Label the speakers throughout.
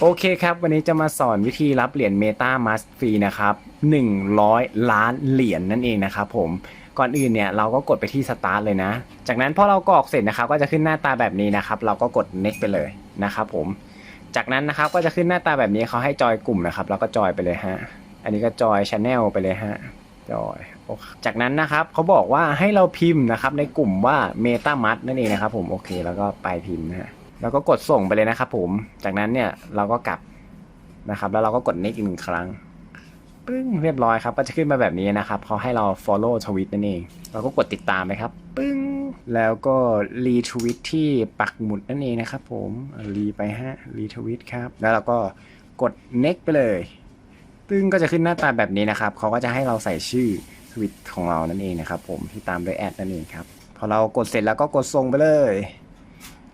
Speaker 1: โอเคครับ วันนี้จะมาสอนวิธีรับเหรียญ Meta Mask ฟรีนะครับ 100 ล้านเหรียญนั่นเองนะครับผมก่อนอื่นเนี่ยเราก็กดไปที่ Start เลยนะ จากนั้นพอเรากรอกเสร็จนะครับก็จะขึ้นหน้าตาแบบนี้นะครับ เราก็กด Next ไปเลยนะครับผม จากนั้นนะครับก็จะขึ้นหน้าตาแบบนี้เขาให้จอยกลุ่มนะครับแล้วก็จอยไปเลยฮะอันนี้ก็จอย Channel ไปเลยฮะจอยจากนั้นนะครับเขาบอกว่าให้เราพิมพ์นะครับในกลุ่มว่า Meta m a s นั่นเองนะครับผมโอเค แล้วก็ไปพิมพ์นะฮะ แล้วก็กดส่งไปเลยนะครับผม จากนั้นเนี่ยเราก็กลับนะครับ แล้วเราก็กด next อีกหนึ่งครั้งปึ้งเรียบร้อยครับ ก็จะขึ้นมาแบบนี้นะครับเขาให้เรา follow ทวิตนั่นเอง เราก็กดติดตามไปครับ ปึ้ง แล้วก็ retweet ที่ปักหมุดนั่นเองนะครับผมรีไปฮะ retweet ครับ แล้วเราก็กด next ไปเลยตึ้งก็จะขึ้นหน้าตาแบบนี้นะครับ เขาก็จะให้เราใส่ชื่อทวิตของเรานั่นเองนะครับผม ที่ตามด้วยแอดนั่นเองครับ พอเรากดเสร็จแล้วก็กดส่งไปเลย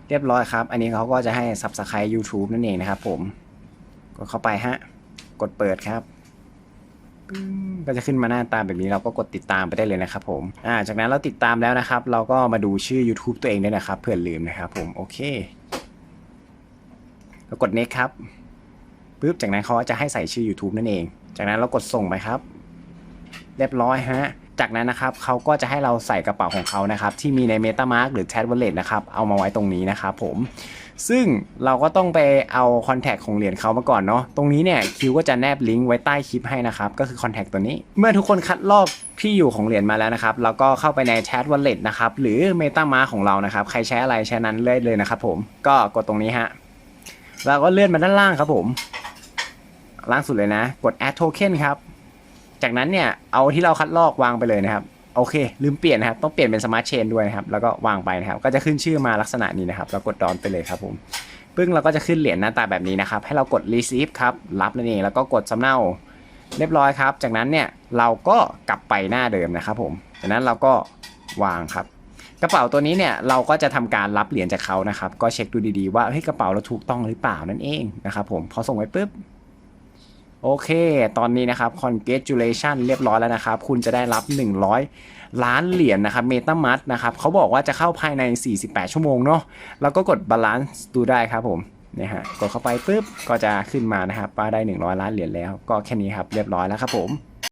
Speaker 1: เรียบร้อยครับ อันนี้เขาก็จะให้ Subscribe YouTube นั่นเองนะครับผมกดเข้าไปฮะ กดเปิดครับก็จะขึ้นมาหน้าตาแบบนี้เราก็กดติดตามไปได้เลยนะครับผมอ่าจากนั้นเราติดตามแล้วนะครับ เราก็มาดูชื่อ YouTube ตัวเองด้วยนะครับเผื่อลืมนะครับผมโอเคแล้วกด next ครับปุ๊บจากนั้นเขาจะให้ใส่ชื่อ YouTube นั่นเอง จากนั้นเรากดส่งไปครับ เรียบร้อยฮะ จากนั้นนะครับเขาก็จะให้เราใส่กระเป๋าของเขานะครับที่มีใน MetaMask หรือ Chat Wallet นะครับเอามาไว้ตรงนี้นะครับผมซึ่งเราก็ต้องไปเอาคอนแทคของเหรียญเขามาก่อนเนาะตรงนี้เนี่ยคิวก็จะแนบลิงก์ไว้ใต้คลิปให้นะครับก็คือคอนแทคตัวนี้ เมื่อทุกคนคัดลอกที่อยู่ของเหรียญมาแล้วนะครับแล้วก็เข้าไปใน Chat Wallet นะครับหรือ MetaMask ของเรานะครับใครใช้อะไรใช้นั้นเลยเลยนะครับผมก็กดตรงนี้ฮะแล้วก็เลื่อนมาด้านล่างครับผมล่างสุดเลยนะ กด add token ครับ จากนั้นเนี่ยเอาที่เราคัดลอกวางไปเลยนะครับโอเค ลืมเปลี่ยนนะครับ ต้องเปลี่ยนเป็น smart chain ด้วยนะครับ แล้วก็วางไปนะครับ ก็จะขึ้นชื่อมาลักษณะนี้นะครับ แล้วกดดอนไปเลยครับผมปึ้งเราก็จะขึ้นเหรียญหน้าตาแบบนี้นะครับ ให้เรากด receive ครับ รับนั่นเอง แล้วก็กดสำเนาเรียบร้อยครับ จากนั้นเนี่ยเราก็กลับไปหน้าเดิมนะครับผม จากนั้นเราก็วางครับ กระเป๋าตัวนี้เนี่ยเราก็จะทำการรับเหรียญจากเขานะครับ ก็เช็คดูดีๆ ว่าเฮ้ยกระเป๋าเราถูกต้องหรือเปล่านั่นเองนะครับผม พอส่งไปปุ๊บ โอเค ตอนนี้นะครับ congratulation เรียบร้อยแล้วนะครับ คุณจะได้รับ 100 ล้านเหรียญนะครับ MetaMask นะครับเขาบอกว่าจะเข้าภายใน 48 ชั่วโมงเนาะ แล้วก็กด balance ดูได้ครับผมเนี่ยฮะ กดเข้าไปปุ๊บ ก็จะขึ้นมานะครับป้าได้ 100 ล้านเหรียญแล้ว ก็แค่นี้ครับ เรียบร้อยแล้วครับผม